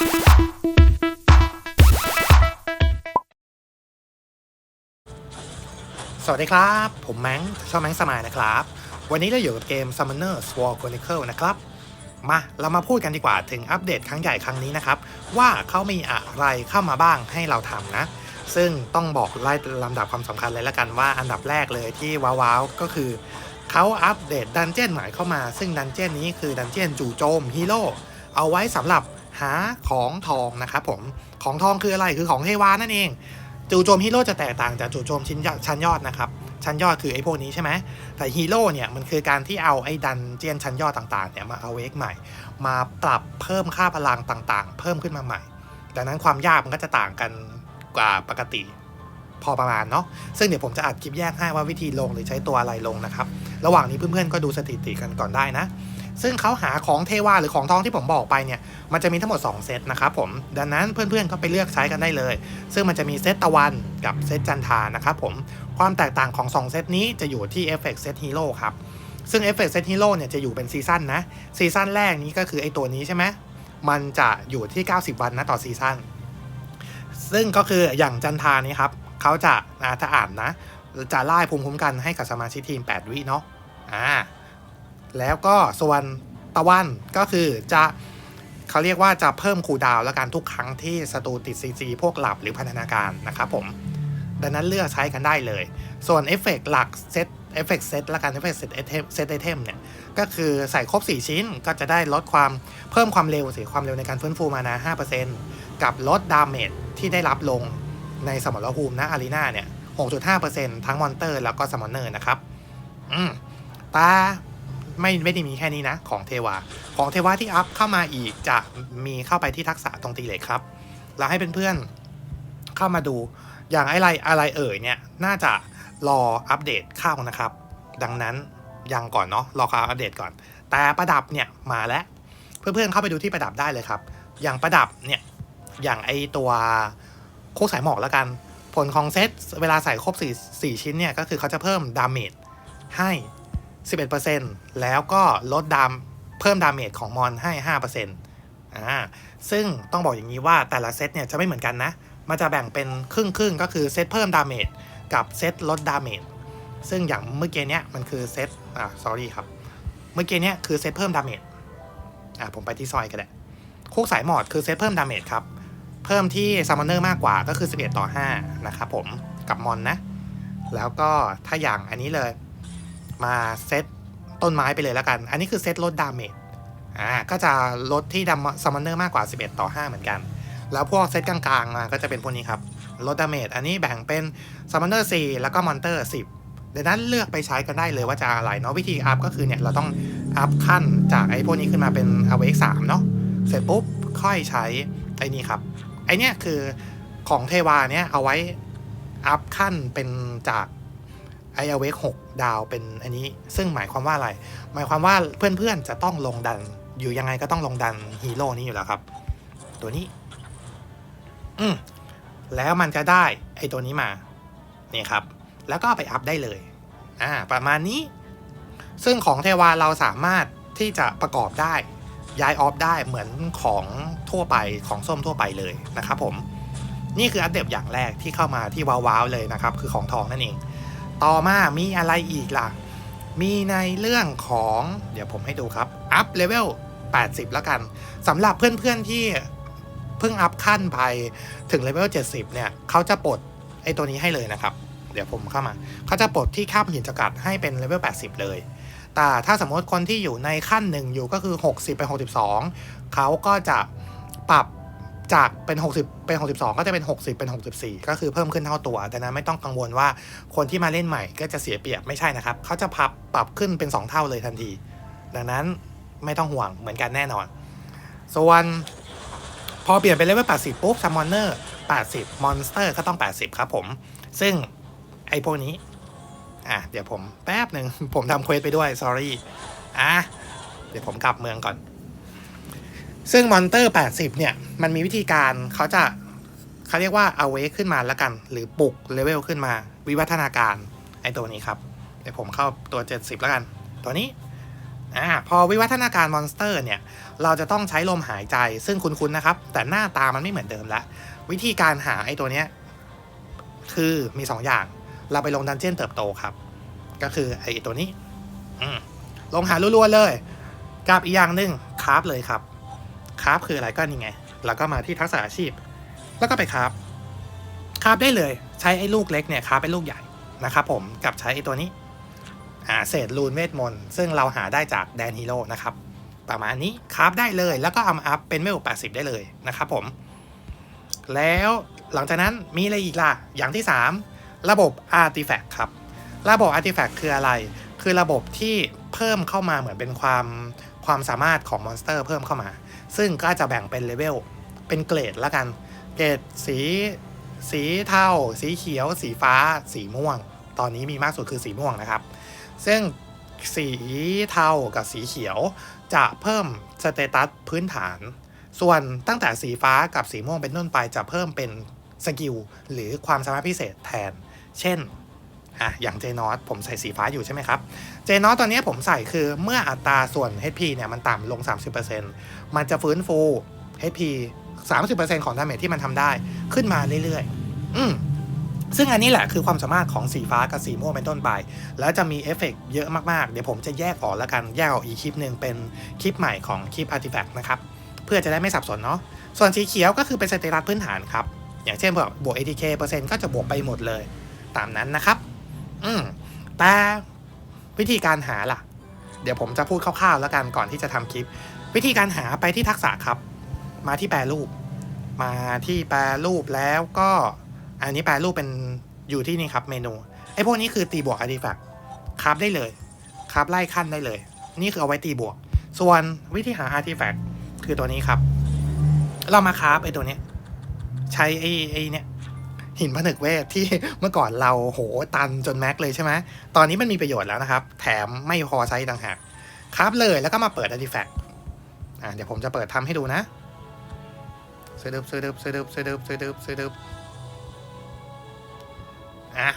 สวัสดีครับ ผมแมงชอบแมงสมายนะครับ วันนี้เราอยู่กับเกม Summoner Sword Chronicle นะครับ มาเรามาพูดกันดีกว่าถึงอัปเดตครั้งใหญ่ครั้งนี้นะครับ ว่าเขามีอะไรเข้ามาบ้างให้เราทำนะ ซึ่งต้องบอกไล่ลำดับความสำคัญเลยละกันว่าอันดับแรกเลยที่ว้าวๆก็คือเขาอัปเดตดันเจี้ยนใหม่เข้ามา ซึ่งดันเจี้ยนนี้คือดันเจี้ยนจู่โจมฮีโร่เอาไว้สำหรับ หาของทองนะครับผม ของทองคืออะไรคือของเทวานั่นเอง จู่โจมฮีโร่จะแตกต่างจากจู่โจมชิ้นชั้นยอดนะครับ ชั้นยอดคือไอ้พวกนี้ใช่ไหม แต่ฮีโร่เนี่ยมันคือการที่เอาไอ้ดันเจียนชั้นยอดต่างๆเนี่ยมาเอาเวกใหม่ มาปรับเพิ่มค่าพลังต่างๆ เพิ่มขึ้นมาใหม่ ดังนั้นความยากมันก็จะต่างกันกว่าปกติพอประมาณเนาะ ซึ่งเดี๋ยวผมจะอัดคลิปแยกให้ว่าวิธีลงหรือใช้ตัวอะไรลงนะครับ ระหว่างนี้เพื่อนๆก็ดูสถิติกันก่อนได้นะ ซึ่งเขาหาของเทวาหรือของทองที่ผมบอกไปเนี่ย มันจะมีทั้งหมด 2 เซตนะครับผม ดังนั้นเพื่อนๆก็ไปเลือกใช้กันได้เลย ซึ่งมันจะมีเซตตะวันกับเซตจันทานะครับผม ความแตกต่างของ 2 เซตนี้จะอยู่ที่เอฟเฟกต์เซตฮีโร่ครับ ซึ่งเอฟเฟกต์เซตฮีโร่เนี่ยจะอยู่เป็นซีซั่นนะ ซีซั่นแรกนี้ก็คือไอตัวนี้ใช่ไหม มันจะอยู่ที่ 90 วันนะต่อซีซั่น ซึ่งก็คืออย่างจันทานี้ครับเขาจะถ้าอ่านนะ จะไล่ภูมิคุ้มกันให้กับสมาชิกทีม 8 วิเนาะ อ่า แล้วก็ส่วนตะวันก็คือจะเขาเรียกว่าจะเพิ่มคูดาวแล้วกันทุกครั้งที่ศัตรูติดซีจีพวกหลับหรือพันธนาการนะครับผม ดังนั้นเลือกใช้กันได้เลย ส่วนเอฟเฟกหลักเซตเอฟเฟกเซตละกันเอฟเฟกเซตไอเทมเซตไอเทมเนี่ย ก็คือใส่ครบ 4 ชิ้นก็จะได้ลดความเพิ่มความเร็วสิความเร็วในการฟื้นฟูมานา5%กับลดดาเมจที่ได้รับลงในสมรภูมินะอารีนาเนี่ย 6.5%ทั้งมอนเตอร์แล้วก็สมอนเนอร์นะครับ อืมตา ไม่ไม่ได้มีแค่นี้นะ ของเทวา ของเทวาที่อัพเข้ามาอีกจะมีเข้าไปที่ทักษะตรงตีเหล็กครับ แล้วให้เพื่อนๆเข้ามาดูอย่างอะไรอะไรเอ่ยเนี่ยน่าจะรออัปเดตเข้านะครับ ดังนั้นยังก่อนเนาะรอเขาอัปเดตก่อน แต่ประดับเนี่ยมาแล้ว เพื่อนๆเข้าไปดูที่ประดับได้เลยครับ อย่างประดับเนี่ยอย่างไอตัวโคกสายหมอกแล้วกัน ผลของเซตเวลาใส่ครบ 4 4 ชิ้นเนี่ยก็คือเขาจะเพิ่มดาเมจให้ 11%แล้วก็ลดดามเพิ่มดาเมจของมอนให้ 5%อ่าซึ่งต้องบอกอย่างนี้ว่าแต่ละเซตเนี่ยจะไม่เหมือนกันนะ มันจะแบ่งเป็นครึ่งครึ่งก็คือเซตเพิ่มดาเมจกับเซตลดดาเมจซึ่งอย่างเมื่อกี้เนี้ยมันคือเซตอ่า sorry ครับ เมื่อกี้เนี้ยคือเซตเพิ่มดาเมจอ่าผมไปที่ซอยก็ได้คุกสายหมอดคือเซตเพิ่มดาเมจครับ เพิ่มที่ซัมมอนเนอร์มากกว่าก็คือ 11 ต่อ 5 นะครับผมกับมอนนะ แล้วก็ถ้าอย่างอันนี้เลย มาเซตต้นไม้ไปเลยแล้วกัน อันนี้คือเซตลดดาเมจ อ่า ก็จะลดที่ดัมซัมมอนเนอร์มากกว่า 11 ต่อ 5 เหมือนกัน แล้วพวกเซตกลางๆมาก็จะเป็นพวกนี้ครับ ลดดาเมจ อันนี้แบ่งเป็นซัมมอนเนอร์4แล้วก็มอนเตอร์ 10ดังนั้นเลือกไปใช้กันได้เลยว่าจะอะไรเนาะ วิธีอัพก็คือเนี่ยเราต้องอัพขั้นจากไอ้พวกนี้ขึ้นมาเป็นอเวกสามเนาะ เสร็จปุ๊บค่อยใช้ไอ้นี่ครับ ไอ้เนี่ยคือของเทวาเนี่ยเอาไว้อัพขั้นเป็นจาก ไอเวกหกดาวเป็นอันนี้ซึ่งหมายความว่าอะไร หมายความว่าเพื่อนๆจะต้องลงดัน อยู่ยังไงก็ต้องลงดันฮีโร่นี้อยู่แล้วครับ ตัวนี้ อืมแล้วมันจะได้ไอตัวนี้มา นี่ครับ แล้วก็ไปอัพได้เลย อ่า ประมาณนี้ ซึ่งของเทวาเราสามารถที่จะประกอบได้ ย้ายออฟได้เหมือนของทั่วไปของส้มทั่วไปเลยนะครับผม นี่คืออัปเดตอย่างแรกที่เข้ามาที่ว้าวๆเลยนะครับ คือของทองนั่นเอง ต่อมามีอะไรอีกล่ะ มีในเรื่องของเดี๋ยวผมให้ดูครับ อัพเลเวล 80 แล้วกันสำหรับเพื่อนๆที่เพิ่งอัพขั้นไปถึงเลเวล 70 เนี่ยเขาจะปลดไอ้ตัวนี้ให้เลยนะครับ เดี๋ยวผมเข้ามา เขาจะปลดที่ข้ามหินจกัดให้เป็นเลเวล 80 เลย แต่ถ้าสมมติคนที่อยู่ในขั้นหนึ่งอยู่ก็คือ 60 ไป 62 เขาก็จะปรับ จากเป็น 60 เป็น 62 ก็จะเป็น 60 เป็น 64 ก็คือเพิ่มขึ้นเท่าตัว ดังนั้นไม่ต้องกังวลว่าคนที่มาเล่นใหม่ก็จะเสียเปรียบไม่ใช่นะครับ เขาจะพับปรับขึ้นเป็น 2 เท่าเลยทันที ดังนั้นไม่ต้องห่วงเหมือนกันแน่นอน ส่วนพอเปลี่ยนเป็นเลเวล 80 ปุ๊บซัมมอนเนอร์ 80 มอนสเตอร์ก็ต้อง 80 ครับผม ซึ่งไอ้พวกนี้ อะ เดี๋ยวผมแป๊บหนึ่งผมทำเควสไปด้วย sorry อะ เดี๋ยวผมกลับเมืองก่อน ซึ่งมอนเตอร์ 80 เนี่ย มันมีวิธีการเขาจะเขาเรียกว่าเอาเวขึ้นมาแล้วกัน หรือปลุกเลเวลขึ้นมาวิวัฒนาการไอตัวนี้ครับ เดี๋ยวผมเข้าตัว 70 แล้วกัน ตัวนี้อ่าพอวิวัฒนาการมอนสเตอร์เนี่ย เราจะต้องใช้ลมหายใจซึ่งคุ้นๆนะครับ แต่หน้าตามันไม่เหมือนเดิมละวิธีการหาไอตัวเนี้ยคือมีสองอย่าง เราไปลงดันเจี้ยนเติบโตครับ ก็คือไอตัวนี้ อืลงหารัวๆเลย กับอีกอย่างหนึ่งคราฟเลยครับ คราฟคืออะไรก็นี่ไง แล้วก็มาที่ทักษะอาชีพ แล้วก็ไปคราฟคราฟได้เลยใช้ไอ้ลูกเล็กเนี่ยคราฟเป็นลูกใหญ่นะครับผมกับใช้ไอ้ตัวนี้อ่าเศษรูนเวทมนต์ซึ่งเราหาได้จากแดนฮีโร่นะครับประมาณนี้คราฟได้เลย แล้วก็เอามาอัพเป็นเวล80 ได้เลยนะครับผม แล้วหลังจากนั้นมีอะไรอีกล่ะ อย่างที่ 3 ระบบ Artifact ครับ ระบบ Artifact คืออะไร คือระบบที่เพิ่มเข้ามาเหมือนเป็นความความสามารถของมอนสเตอร์เพิ่มเข้ามา ซึ่งก็จะแบ่งเป็นเลเวลเป็นเกรดละกัน เกรดสี สีเทาสีเขียว สีฟ้า สีม่วง ตอนนี้มีมากสุดคือสีม่วงนะครับ ซึ่งสีเทากับสีเขียว จะเพิ่มสเตตัสพื้นฐาน ส่วนตั้งแต่สีฟ้ากับสีม่วงเป็นต้นไปจะเพิ่มเป็นสกิลหรือความสามารถพิเศษแทน เช่น อะอย่างเจนอสผมใส่สีฟ้าอยู่ใช่ไหมครับเจนอสตอนนี้ผมใส่คือเมื่ออัตราส่วน HP เนี่ยมันต่ำลง 30%มันจะฟื้นฟู HP 30%ของดาเมจที่มันทำได้ขึ้นมาเรื่อยๆ อืมซึ่งอันนี้แหละคือความสามารถของสีฟ้ากับสีม่วงเป็นต้นไป แล้วจะมีเอฟเฟกต์เยอะมากๆ เดี๋ยวผมจะแยกออกแล้วกัน แยกออกอีกคลิปหนึ่งเป็นคลิปใหม่ของคลิป Artifact นะครับ เพื่อจะได้ไม่สับสนเนาะ ส่วนสีเขียวก็คือเป็นสเตตัสพื้นฐานครับ อย่างเช่นแบบบวก ATK เปอร์เซ็นต์ก็จะบวกไปหมดเลย ตามนั้นนะครับ อืมแต่วิธีการหาล่ะ เดี๋ยวผมจะพูดคร่าวๆแล้วกันก่อนที่จะทำคลิป วิธีการหาไปที่ทักษะครับ มาที่แปรรูป มาที่แปรรูปแล้วก็อันนี้แปรรูปเป็นอยู่ที่นี่ครับเมนูไอ้พวกนี้คือตีบวกอาร์ติแฟกต์คราฟได้เลยคราฟไล่ขั้นได้เลย นี่คือเอาไว้ตีบวก ส่วนวิธีหาอาร์ติแฟกต์คือตัวนี้ครับ เรามาคราฟไอ้ตัวเนี้ยใช้ไอ้ไอ้เนี่ย หินผนึกเวทที่เมื่อก่อนเราโหตันจนแม็กเลยใช่ไหมตอนนี้มันมีประโยชน์แล้วนะครับ แถมไม่พอใช้ต่างหากคราฟเลยแล้วก็มาเปิดอาร์ติแฟกต์อ่าเดี๋ยวผมจะเปิดทำให้ดูนะซื้อดึบซื้อดึบซื้อดึบซื้อดึบซื้อดึบซื้อดึบอะ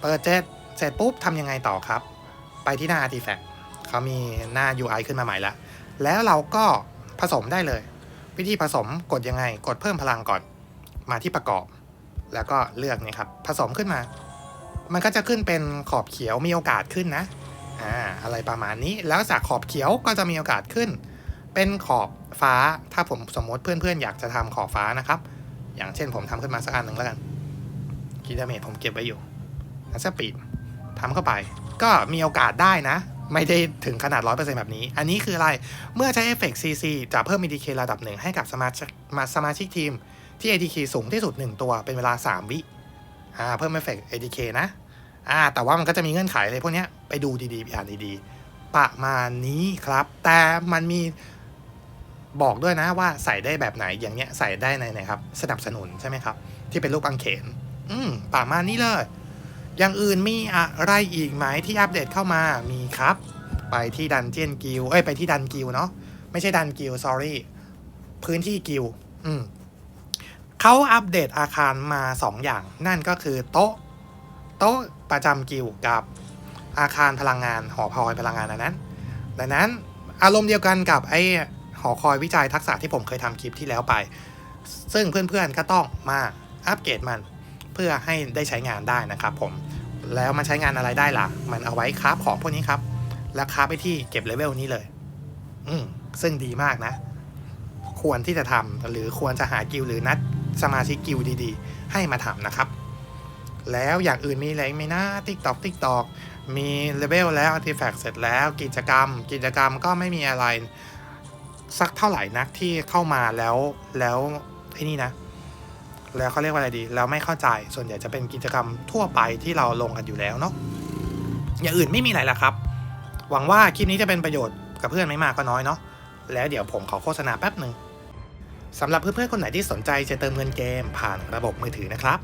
เปิดเจ็ดเสร็จปุ๊บทำยังไงต่อครับ ไปที่หน้า Artifact เขามีหน้า UI ขึ้นมาใหม่แล้วแล้วเราก็ผสมได้เลย วิธีผสมกดยังไง กดเพิ่มพลังก่อน มาที่ประกอบ แล้วก็เลือกนี่ครับผสมขึ้นมา มันก็จะขึ้นเป็นขอบเขียวมีโอกาสขึ้นนะอ่าอะไรประมาณนี้แล้วจากขอบเขียวก็จะมีโอกาสขึ้น เป็นขอบฟ้าถ้าผมสมมติเพื่อนๆ อยากจะทำขอบฟ้านะครับ อย่างเช่นผมทำขึ้นมาสักอันหนึ่งแล้วกันกีดาเมจผมเก็บไว้อยู่นัสปีดทำเข้าไป ก็มีโอกาสได้นะ ไม่ได้ถึงขนาด 100%แบบนี้ อันนี้คืออะไร เมื่อใช้เอฟเฟกต์ CC จะเพิ่ม ATK ระดับหนึ่งให้กับสมาชิกสมาชิกทีม ที่ ATK สูงที่สุด 1 ตัวเป็นเวลา 3 วิอ่าเพิ่มเอฟเฟกต์ ATK นะอ่าแต่ว่ามันก็จะมีเงื่อนไขเลยพวกนี้ไปดูดีๆไปอ่านดีๆ ประมาณนี้ครับ แต่มันมีบอกด้วยนะว่าใส่ได้แบบไหนอย่างเนี้ยใส่ได้ในไหนครับ สนับสนุนใช่ไหมครับ ที่เป็นรูปกางเขน อืมประมาณนี้เลย อย่างอื่นมีอะไรอีกไหมที่อัปเดตเข้ามามีครับ ไปที่ดันเจียนกิลเอ้ยไปที่ดันกิลเนาะไม่ใช่ดันกิล sorry พื้นที่กิลอืม เขาอัปเดตอาคารมา 2 อย่าง นั่นก็คือโต๊ะ โต๊ะประจำกิลกับอาคารพลังงานหอคอยพลังงานอันนั้น ดังนั้นอารมณ์เดียวกันกับไอ้หอคอยวิจัยทักษะที่ผมเคยทำคลิปที่แล้วไป ซึ่งเพื่อนๆก็ต้องมาอัปเกรดมันเพื่อให้ได้ใช้งานได้นะครับผม แล้วมันใช้งานอะไรได้ล่ะ มันเอาไว้คราฟของพวกนี้ครับ แล้วคราฟไปที่เก็บเลเวลนี้เลย อืมซึ่งดีมากนะ ควรที่จะทำหรือควรจะหากิลหรือนัด สมาชิกกิลดีๆ ให้มาทำนะครับ แล้วอย่างอื่นมีอะไรไหมนะติ๊กตอกติ๊กตอกมีเลเวลแล้วอาร์ติแฟกต์เสร็จแล้ว กิจกรรม กิจกรรมก็ไม่มีอะไรสักเท่าไหร่นักที่เข้ามาแล้วแล้วไอ้นี่นะ แล้วเขาเรียกว่าอะไรดี แล้วไม่เข้าใจส่วนใหญ่จะเป็นกิจกรรมทั่วไปที่เราลงกันอยู่แล้วเนาะอย่างอื่นไม่มีอะไรละครับ หวังว่าคลิปนี้จะเป็นประโยชน์กับเพื่อนไม่มากก็น้อยเนาะแล้วเดี๋ยวผมขอโฆษณาแป๊บหนึ่ง สำหรับเพื่อนๆคนไหนที่สนใจจะเติมเงินเกมผ่านระบบมือถือนะครับ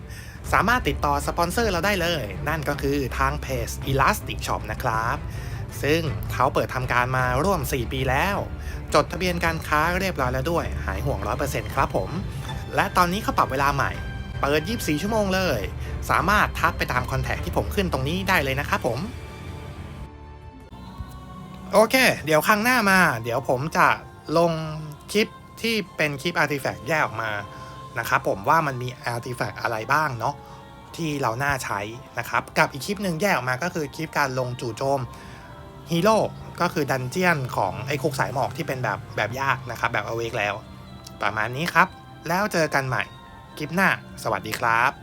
สามารถติดต่อสปอนเซอร์เราได้เลย นั่นก็คือทางเพจ Elastic Shop นะครับ ซึ่งเขาเปิดทำการมาร่วม 4 ปีแล้ว จดทะเบียนการค้าเรียบร้อยแล้วด้วย หายห่วง 100%ครับผม และตอนนี้เขาปรับเวลาใหม่ เปิด 24 ชั่วโมงเลย สามารถทักไปตามคอนแทคที่ผมขึ้นตรงนี้ได้เลยนะครับผมโอเค เดี๋ยวครั้งหน้ามา เดี๋ยวผมจะลงคลิป ที่เป็นคลิปอาร์ติแฟกต์แยกออกมานะครับผมว่ามันมีอาร์ติแฟกต์อะไรบ้างเนาะที่เราน่าใช้นะครับกับอีกคลิปหนึ่งแยกออกมาก็คือคลิปการลงจู่โจมฮีโร่ก็คือดันเจียนของไอ้คุกสายหมอกที่เป็นแบบแบบยากนะครับแบบอเวกแล้ว ประมาณนี้ครับ แล้วเจอกันใหม่คลิปหน้า สวัสดีครับ